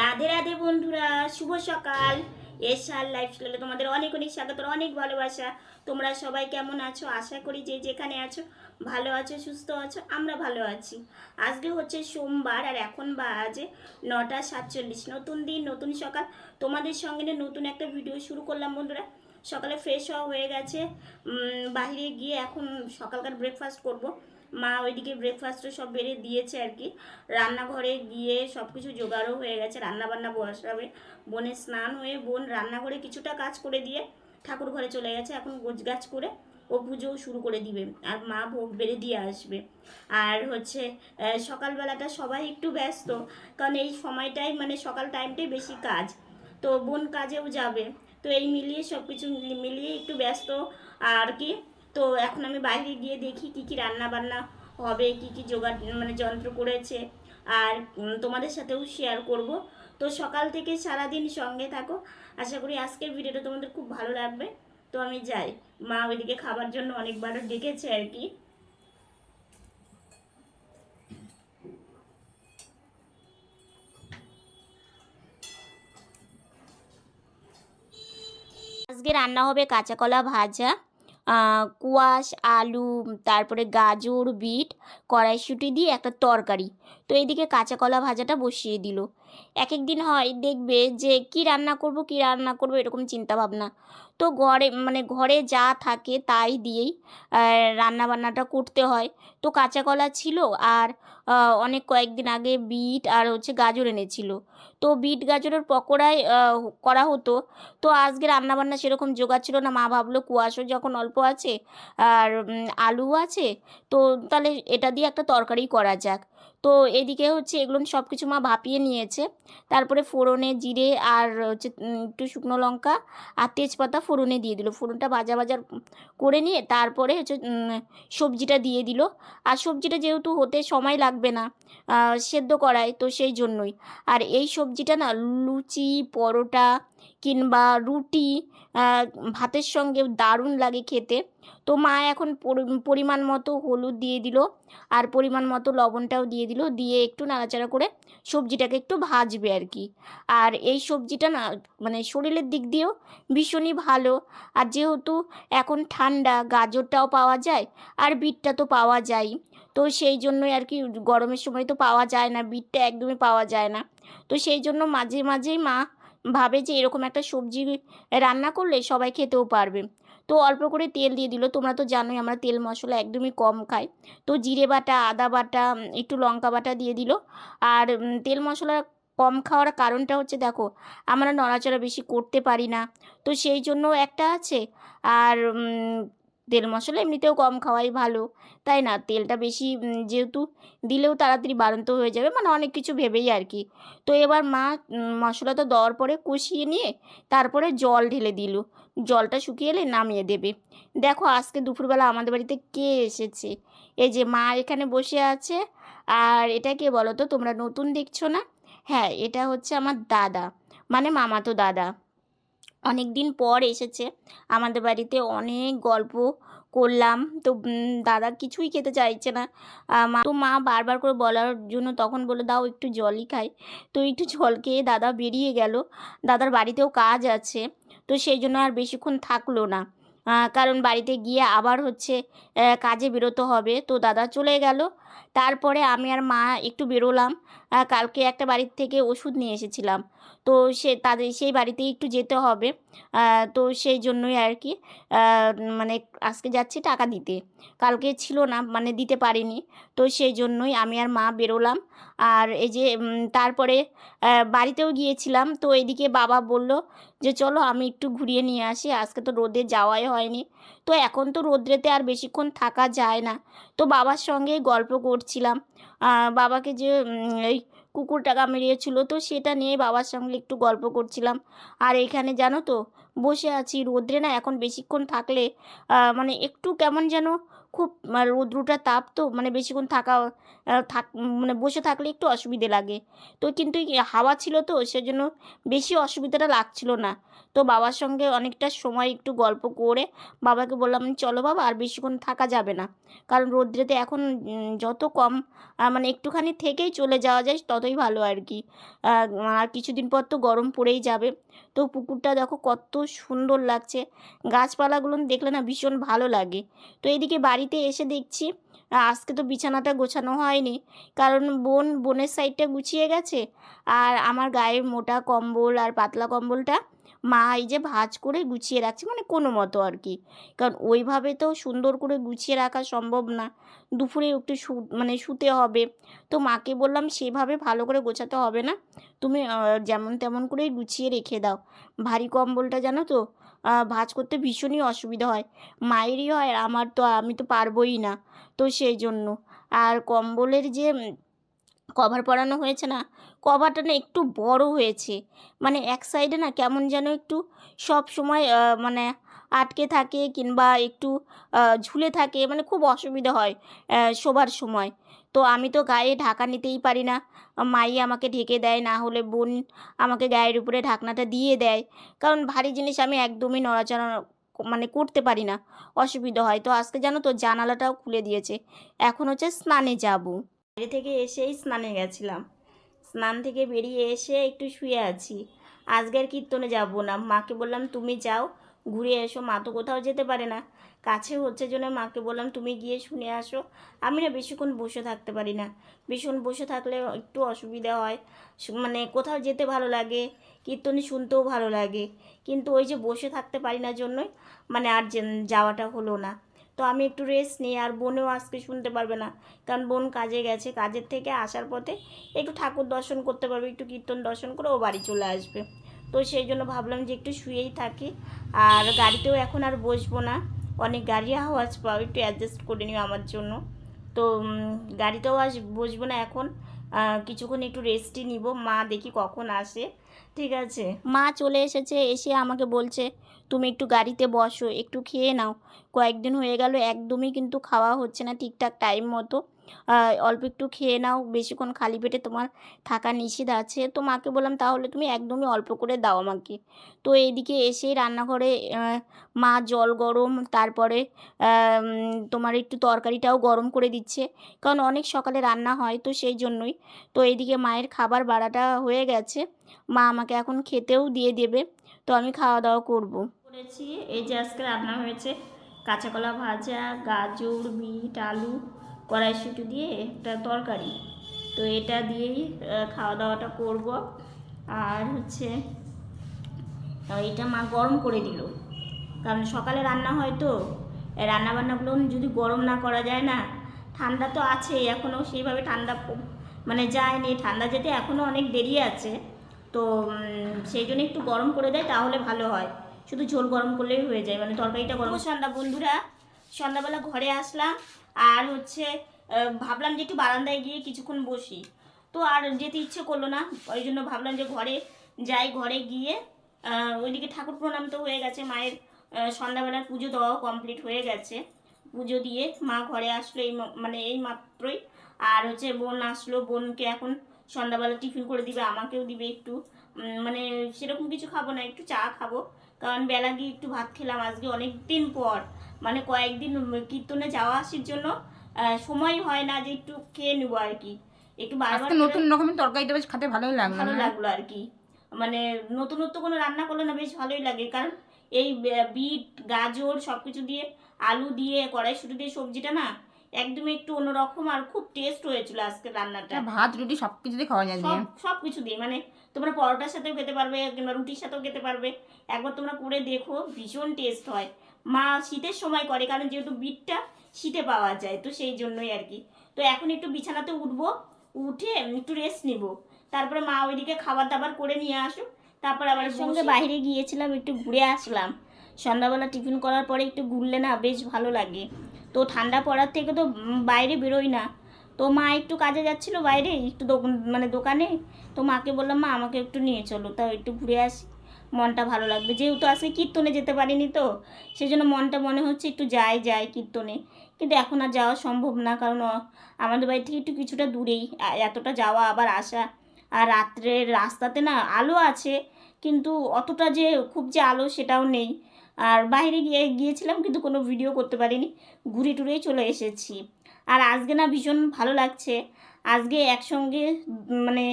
রাধে রাধে বন্ধুরা, শুভ সকাল। এসআর লাইফস্টাইলে তোমাদের অনেক অনেক স্বাগত, অনেক ভালোবাসা। তোমরা সবাই কেমন আছো? আশা করি যে যেখানে আছো, ভালো আছো, সুস্থ আছো, আমরা ভালো আছি। আজকে হচ্ছে সোমবার আর এখন বাজে নটা সাতচল্লিশ। নতুন দিন, নতুন সকাল। তোমাদের সঙ্গে নতুন একটা ভিডিও শুরু করলাম বন্ধুরা। সকালে ফ্রেশ হওয়া হয়ে গেছে। বাইরে গিয়ে এখন সকালকার ব্রেকফাস্ট করব। মা ওইদিকে ব্রেকফাস্টও সব বেড়ে দিয়েছে আর কি রান্নাঘরে গিয়ে সব কিছু জোগাড়ও হয়ে গেছে রান্না বান্না বসাবে বোনের স্নান হয়ে বোন রান্নাঘরে কিছুটা কাজ করে দিয়ে ঠাকুর ঘরে চলে গেছে, এখন গোছগাছ করে ও পুজোও শুরু করে দিবে। আর মা ভোগ বেড়ে দিয়ে আসবে। আর হচ্ছে সকালবেলাটা সবাই একটু ব্যস্ত, কারণ এই সময়টাই মানে সকাল টাইমটাই বেশি কাজ। তো বোন কাজেও যাবে। তো এই মিলিয়ে সব কিছু মিলিয়ে একটু ব্যস্ত আর কি। তো এখন আমি বাইরে গিয়ে দেখি কি কি রান্না বান্না হবে, কি কি জোগাড় মানে যন্ত্র করেছে। আর তোমাদের সাথেও শেয়ার করব। তো সকাল থেকে সারাদিন সঙ্গে থাকো। আশা করি আজকের ভিডিওটা তোমাদের খুব ভালো লাগবে। তো আমি যাই। মা ওইদিকে খাবার জন্য অনেকবার ডেকেছে আর কি। আজকে রান্না হবে কাঁচা কলা ভাজা। কুয়াশ, আলু, তারপরে গাজর, বিট, কড়াইশুঁটি দিয়ে একটা তরকারি। তো এদিকে কাঁচা কলা ভাজাটা বসিয়ে দিল। এক এক দিন হয় দেখবে যে কি রান্না করব, কি রান্না করব এরকম চিন্তা ভাবনা তো ঘরে মানে ঘরে যা থাকে তাই দিয়েই রান্না বান্নাটা করতে হয়। তো কাঁচা কলা ছিল আর অনেক কয়েকদিন আগে বিট আর হচ্ছে গাজর এনেছিল। তো বিট গাজরের পকোড়াই করা হতো। তো আজকে রান্নাবান্না সেরকম জোগাড় ছিল না। মা ভাবলো কুয়াশও যখন অল্প আছে আর আলু আছে, তো তাহলে এটা দিয়ে একটা তরকারি করা যাক। তো এদিকে হচ্ছে এগুলো সব কিছু মা ভাপিয়ে নিয়েছে। তারপরে ফোড়নে জিরে আর হচ্ছে একটু শুকনো লঙ্কা আর তেজপাতা ফোড়নে দিয়ে দিল। ফোড়নটা ভাজা ভাজা করে নিয়ে তারপরে হচ্ছে সবজিটা দিয়ে দিল। আর সবজিটা যেহেতু হতে সময় লাগবে না সেদ্ধ করায় তো সেই জন্যই। আর এই সবজিটা না লুচি, পরোটা কিংবা রুটি ভাতের সঙ্গে দারুণ লাগে খেতে। তো মা এখন পরিমাণ মতো হলুদ দিয়ে দিল। আর পরিমাণ মতো লবণটাও দিয়ে দিল, দিয়ে একটু নাড়াচাড়া করে সবজিটাকে একটু ভাজবে আর কি। আর এই সবজিটা না মানে শরীরের দিক দিয়েও ভীষণই ভালো। আর যেহেতু এখন ঠান্ডা, গাজরটাও পাওয়া যায় আর বিটটা তো পাওয়া যায়। তো সেই জন্যই আর কি গরমের সময় তো পাওয়া যায় না, বিটটা একদমই পাওয়া যায় না। তো সেই জন্য মাঝে, মাঝেই মা ভাবে যে এরকম একটা সবজি রান্না করলে সবাই খেতেও পারবে। তো অল্প করে তেল দিয়ে দিল। তোমরা তো জানোই আমরা তেল মশলা একদমই কম খাই। তো জিরে বাটা আদা বাটা একটু লঙ্কা বাটা দিয়ে দিল। আর তেল মশলা কম খাওয়ার কারণটা হচ্ছে দেখো আমরা নড়াচড়া বেশি করতে পারি না। তো সেই জন্য একটা আছে। আর তেল মশলা এমনিতেও কম খাওয়াই ভালো। তাই না? তেলটা বেশি যেহেতু দিলেও তাড়াতাড়ি বাড়ন্ত হয়ে যাবে মানে অনেক কিছু ভেবেই আর কি। তো এবার মা উম, মশলাটা দেওয়ার পরে কষিয়ে নিয়ে তারপরে জল ঢেলে দিল। জলটা শুকিয়ে এলে নামিয়ে দেবে। দেখো আজকে দুপুরবেলা আমাদের বাড়িতে কে এসেছে? এই যে মা এখানে বসে আছে। আর এটা কে বলো তো তোমরা নতুন দেখছ না? হ্যাঁ এটা হচ্ছে আমার দাদা। মানে মামাতো দাদা। অনেক দিন পর এসেছে। আমাদের বাড়িতে অনেক গল্প করলাম। তো দাদা কিছুই খেতে চাইছে না। মা, তো মা বারবার করে বলার জন্য তখন বলে, দাও একটু জলই খাই। তো একটু জল খেয়ে দাদা বেরিয়ে গেল। দাদার বাড়িতেও কাজ আছে। তো সেই জন্য আর বেশিক্ষণ থাকল না। কারণ বাড়িতে গিয়ে আবার হচ্ছে কাজে বেরোতে হবে। তো দাদা চলে গেল। তারপরে আমি আর মা একটু বেরোলাম। কালকে একটা বাড়ির থেকে ওষুধ নিয়ে এসেছিলাম। তো সে তাদের, সেই বাড়িতেই একটু যেতে হবে। তো সেই জন্যই আর কি মানে আজকে যাচ্ছি টাকা দিতে। কালকে ছিল না মানে দিতে পারিনি। তো সেই জন্যই আমি আর মা বেরোলাম। আর এই যে তারপরে বাড়িতেও গিয়েছিলাম। তো এদিকে বাবা বলল যে, চলো আমি একটু ঘুরিয়ে নিয়ে আসি। আজকে তো রোদে যাওয়াই হয়নি। তো এখন তো রোদ্রেতে আর বেশিক্ষণ থাকা যায় না। তো বাবার সঙ্গেই গল্প করছিলাম। বাবাকে যে ওই কুকুরটা কামড়িয়েছিল, তো সেটা নিয়ে বাবার সঙ্গে একটু গল্প করছিলাম। আর এখানে জানো তো, বসে আছি। রোদ্রে না এখন বেশিক্ষণ থাকলে মানে একটু কেমন যেন খুব আহ, রৌদ্রটা তাপ তো মানে বেশিক্ষণ থাকা থাক মানে বসে থাকলে একটু অসুবিধে লাগে। তো কিন্তু হাওয়া ছিল তো সেজন্য বেশি অসুবিধাটা লাগছিল না। তো বাবার সঙ্গে অনেকটা সময় একটু গল্প করে বাবাকে বললাম চলো বাবা আর বেশিক্ষণ থাকা যাবে না। কারণ রৌদ্রেতে এখন যত কম মানে একটুখানি থেকেই চলে যাওয়া যায় ততই ভালো আর কি। আর কিছুদিন পর তো গরম পড়েই যাবে। তো পুকুরটা দেখো কত সুন্দর লাগছে। গাছপালাগুলো দেখলে না ভীষণ ভালো লাগে। তো এদিকে বাড়িতে এসে দেখছি, আজকে তো বিছানাটা গোছানো হয়নি, কারণ বোন, বোনের সাইডটা গুছিয়ে গেছে, আর আমার গায়ের মোটা কম্বল আর পাতলা কম্বলটা মা এই যে ভাঁজ করে গুছিয়ে রাখছে মানে কোনো মতো আর কি। কারণ ওইভাবে তো সুন্দর করে গুছিয়ে রাখা সম্ভব না। দুপুরে একটু শু মানে শুতে হবে। তো মাকে বললাম, সেভাবে ভালো করে গোছাতে হবে না। তুমি যেমন তেমন করেই গুছিয়ে রেখে দাও। ভারী কম্বলটা জানো তো ভাঁজ করতে ভীষণই অসুবিধা হয়। মায়েরই হয় আমার তো, আমি তো পারবোই না। তো সেই জন্য। আর কম্বলের যে কভার পরানো হয়েছে না কভারটা না একটু বড় হয়েছে। মানে এক সাইডে না কেমন যেন একটু সব সময় মানে আটকে থাকে কিংবা একটু ঝুলে থাকে মানে খুব অসুবিধা হয় শোবার সময়। তো আমি তো গায়ে ঢাকা নিতেই পারি না। মাই আমাকে ঢেকে দেয়, না হলে বোন আমাকে গায়ের উপরে ঢাকনাটা দিয়ে দেয়। কারণ ভারী জিনিস আমি একদমই নড়াচড়া মানে করতে পারি না। অসুবিধা হয়। তো আজকে জানো তো জানালাটাও খুলে দিয়েছে। এখন হচ্ছে স্নানে যাব। বাইরে থেকে এসেই স্নানে গেছিলাম। স্নান থেকে বেরিয়ে এসে একটু শুয়ে আছি। আজকে আর কীর্তনে যাব না। মাকে বললাম, তুমি যাও, ঘুরে এসো। মা তো কোথাও যেতে পারে না। কাছে হচ্ছে জন্য মাকে বললাম, তুমি গিয়ে শুনে আসো। আমি না বেশিক্ষণ বসে থাকতে পারি না। বেশিক্ষণ বসে থাকলে একটু অসুবিধা হয়। মানে কোথাও যেতে ভালো লাগে, কীর্তন শুনতেও ভালো লাগে। কিন্তু ওই যে বসে থাকতে পারি না জন্যই মানে আর যাওয়াটা হলো না। তো আমি একটু রেস্ট নিই আর বোনেও আজকে শুনতে পারবে না। কারণ বোন কাজে গেছে, কাজের থেকে আসার পথে একটু ঠাকুর দর্শন করতে পারবে, একটু কীর্তন দর্শন করে ও বাড়ি চলে আসবে। তো সেই জন্য ভাবলাম যে একটু শুয়েই থাকি। আর গাড়িতেও এখন আর বসবো না। অনেক গাড়ি আওয়াজ পাও, একটু অ্যাডজাস্ট করে নিও আমার জন্য। তো গাড়িতেও আজ বসবো না এখন। কিছুক্ষণ একটু রেস্টই নিব। মা দেখি কখন আসে। ঠিক আছে। মা চলে এসেছে, এসে আমাকে বলছে, তুমি একটু গাড়িতে বসো, একটু খেয়ে নাও। কয়েকদিন হয়ে গেল, একদমই কিন্তু খাওয়া হচ্ছে না ঠিকঠাক টাইম মতো। অল্প একটু খেয়ে নাও, বেশিক্ষণ খালি পেটে তোমার থাকা নিষেধ আছে। তো মাকে বললাম, তাহলে তুমি একদমই অল্প করে দাও আমাকে। তো এইদিকে এসেই রান্নাঘরে মা জল গরম, তারপরে তোমার একটু তরকারিটাও গরম করে দিচ্ছে। কারণ অনেক সকালে রান্না হয় তো সেই জন্যই। তো এইদিকে মায়ের খাবার বাড়াটা হয়ে গেছে। মা আমাকে এখন খেতেও দিয়ে দেবে। তো আমি খাওয়া দাওয়া করব। করেছি। এই যে আজকে রান্না হয়েছে কাঁচা কলা ভাজা, গাজর, বিট, আলু। কড়াইশুঁটি দিয়ে একটা তরকারি। তো এটা দিয়েই খাওয়া দাওয়াটা করব। আর হচ্ছে এটা মা গরম করে দিল কারণ সকালে রান্না হয় তো রান্নাবান্নাগুলো যদি গরম না করা যায় না, ঠান্ডা তো আছেই, এখনও সেইভাবে ঠান্ডা মানে যায়নি। ঠান্ডা যেতে এখনও অনেক দেরি আছে। তো সেই জন্য একটু গরম করে দেয়, তাহলে ভালো হয়। শুধু ঝোল গরম করলেই হয়ে যায় মানে তরকারিটা গরম। সন্ধ্যা বন্ধুরা। সন্ধ্যাবেলা ঘরে আসলাম। আর হচ্ছে ভাবলাম যে একটু বারান্দায় গিয়ে কিছুক্ষণ বসি। তো আর যেতে ইচ্ছে করল না, ওই জন্য ভাবলাম যে ঘরে যাই, ঘরে গিয়ে ওইদিকে ঠাকুর প্রণাম তো হয়ে গেছে, মায়ের সন্ধ্যাবেলার পুজো দেওয়াও কমপ্লিট হয়ে গেছে। পুজো দিয়ে মা ঘরে আসলো এই মানে এই মাত্রই। আর হচ্ছে বোন আসলো, বোনকে এখন সন্ধ্যাবেলা টিফিন করে দিবে, আমাকেও দিবে একটু। মানে সেরকম কিছু খাব না, একটু চা খাব। কারণ বেলা গিয়ে একটু ভাত খেলাম, আজকে অনেক দিন পর। মানে কয়েকদিন কীর্তনে যাওয়া আসার জন্য সময় হয় না যে একটু খেয়ে নেব আর কি। একটু বারবার নতুন রকমের তরকারিটা বেশ খেতে ভালোই লাগল ভালো লাগল আর কি। মানে নতুনত্ব কোনো রান্না করলে না বেশ ভালোই লাগে কারণ এই বিট গাজর সব কিছু দিয়ে আলু দিয়ে কড়াইশুটি দিয়ে সবজিটা না একদমই একটু অন্যরকম আর খুব টেস্ট হয়েছিল আজকে রান্নাটা। ভাত রুটি সব কিছু দিয়ে খাওয়া যায় সব কিছু দিয়ে মানে তোমরা পরোটার সাথেও খেতে পারবে কিংবা রুটির সাথেও খেতে পারবে। একবার তোমরা করে দেখো ভীষণ টেস্ট হয়। মা শীতের সময় করে কারণ যেহেতু বিটটা শীতে পাওয়া যায় তো সেই জন্যই আর কি। তো এখন একটু বিছানাতে উঠবো উঠে একটু রেস্ট নিব। তারপরে মা ওইদিকে খাবার দাবার করে নিয়ে আসুক তারপর আবার সঙ্গে বাইরে গিয়েছিলাম একটু ঘুরে আসলাম। সন্ধ্যাবেলা টিফিন করার পরে একটু ঘুরলে না বেশ ভালো লাগে। তো ঠান্ডা পড়ার থেকে তো বাইরে বেরোই না। তো মা একটু কাজে যাচ্ছিল বাইরে, একটু মানে দোকানে। তো মাকে বললাম, মা, আমাকে একটু নিয়ে চলো, তাও একটু ঘুরে আসি। মনটা ভালো লাগবে। যেহেতু আজকে কীর্তনে যেতে পারিনি তো সেই জন্য মনটা মনে হচ্ছে একটু যাই যাই কীর্তনে। কিন্তু এখন আর যাওয়া সম্ভব না, কারণ আমাদের বাড়ি থেকে একটু কিছুটা দূরেই। এতটা যাওয়া আবার আসা। আর রাত্রের রাস্তাতে না আলো আছে, কিন্তু অতটা যে খুব যে আলো সেটাও নেই। আর বাইরে গিয়ে, গিয়েছিলাম, কিন্তু কোনো ভিডিও করতে পারিনি। ঘুরে টুরেই চলে এসেছি। আর আজকে না ভীষণ ভালো লাগছে। আজকে একসঙ্গে মানে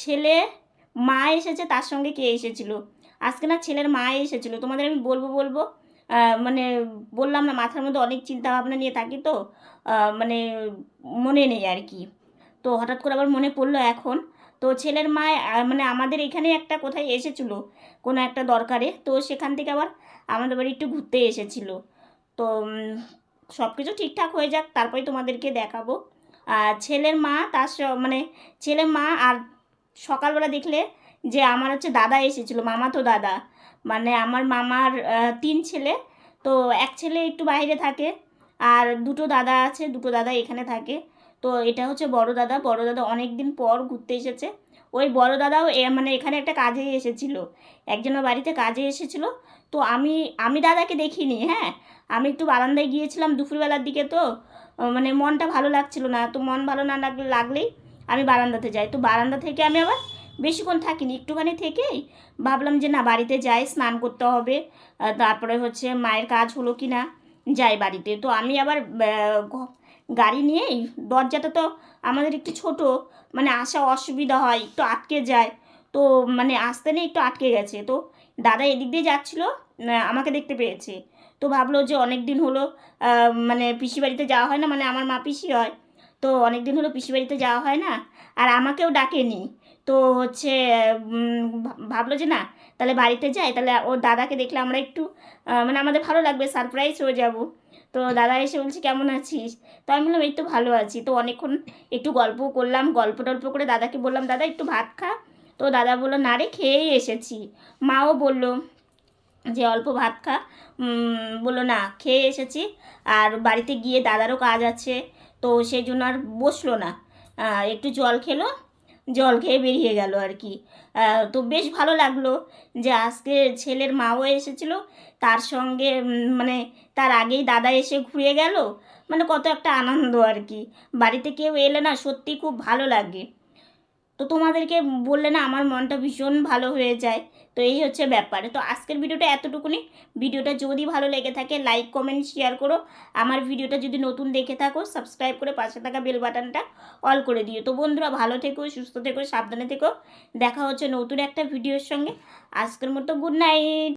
ছেলে, মা এসেছে, তার সঙ্গে কে এসেছিল? আজকে না ছেলের মা এসেছিল। তোমাদের আমি বলব বলব মানে বললাম না, মাথার মধ্যে অনেক চিন্তা ভাবনা নিয়ে থাকি তো মানে মনে নেই আর কি। তো হঠাৎ করে আবার মনে পড়ল এখন। তো ছেলের মা মানে আমাদের এখানে একটা কোথায় এসেছিল, কোনো একটা দরকারে। তো সেখান থেকে আবার আমাদের বাড়ি একটু ঘুরতে এসেছিল। তো সব কিছু ঠিকঠাক হয়ে যাক তারপরে তোমাদেরকে দেখাবো। আর ছেলের মা, তার মানে ছেলের মা আর সকালবেলা দেখলে যে আমার হচ্ছে দাদা এসেছিল মামাতো দাদা। মানে আমার মামার তিন ছেলে, তো এক ছেলে একটু বাইরে থাকে আর দুটো দাদা আছে, দুটো দাদা এখানে থাকে। তো এটা হচ্ছে বড় দাদা বড় দাদা অনেক দিন পর ঘুরতে এসেছে। ওই বড় দাদাও এ মানে এখানে একটা কাজে এসেছিল। একজনের বাড়িতে কাজে এসেছিল। তো আমি আমি দাদাকে দেখিনি হ্যাঁ? আমি একটু বারান্দায় গিয়েছিলাম দুপুরবেলার দিকে তো। মানে মনটা ভালো লাগছিল না। তো মন ভালো না লাগলে, লাগলেই আমি বারান্দাতে যাই। তো বারান্দা থেকে আমি আবার বেশিক্ষণ থাকিনি, একটুখানি থেকেই ভাবলাম যে না, বাড়িতে যাই, স্নান করতে হবে। তারপরে হচ্ছে মায়ের কাজ হলো কি না যাই বাড়িতে। তো আমি আবার গাড়ি নিয়েই, দরজাটা তো আমাদের একটু ছোট মানে আসা অসুবিধা হয়, একটু আটকে যায়। তো মানে আসতে নেই, একটু আটকে গেছে। তো দাদা এদিক দিয়ে যাচ্ছিল আমাকে দেখতে পেয়েছে। তো ভাবলো যে অনেক দিন হলো মানে পিসি বাড়িতে যাওয়া হয় না মানে আমার মা পিসি হয়। তো অনেক দিন হলো পিসি বাড়িতে যাওয়া হয় না, আর আমাকেও ডাকেনি। তো হচ্ছে ভাবলো যে না, তাহলে বাড়িতে যাই, তাহলে ওর দাদাকে দেখলে আমরা একটু মানে আমাদের ভালো লাগবে, সারপ্রাইজ হয়ে যাব। তো দাদা এসে বলছে, কেমন আছিস? তো আমি বললাম, এই তো ভালো আছি। তো অনেকক্ষণ একটু গল্প করলাম, গল্প টল্প করে দাদাকে বললাম, দাদা, একটু ভাত খা। তো দাদা বলল, না রে, খেয়েই এসেছি। মাও বলল যে, অল্প ভাত খা। বলল, না, খেয়ে এসেছি। আর বাড়িতে গিয়ে দাদারও কাজ আছে, তো সেই জন্য আর বসল না। একটু জল খেলো জল খেয়ে বেরিয়ে গেল আর কি। তো বেশ ভালো লাগল যে আজকে ছেলের মাও এসেছিল, তার সঙ্গে মানে তার আগেই দাদা এসে ঘুরে গেল। মানে কত একটা আনন্দ আর কি। বাড়িতে কেউ এলে না সত্যি খুব ভালো লাগে। তো তোমাদেরকে বললে না আমার মনটা ভীষণ ভালো হয়ে যায়। তো এই হচ্ছে ব্যাপার। তো আজকের ভিডিওটা এতটুকুনি। ভিডিওটা যদি ভালো লেগে থাকে লাইক কমেন্ট শেয়ার করো। আমার ভিডিওটা যদি নতুন দেখে থাকো সাবস্ক্রাইব করে পাশে থাকা বেল বাটনটা অল করে দিও। তো বন্ধুরা, ভালো থেকো, সুস্থ থেকো, সাবধানে থেকো। দেখা হচ্ছে নতুন একটা ভিডিওর সঙ্গে। আজকের মতো গুড নাইট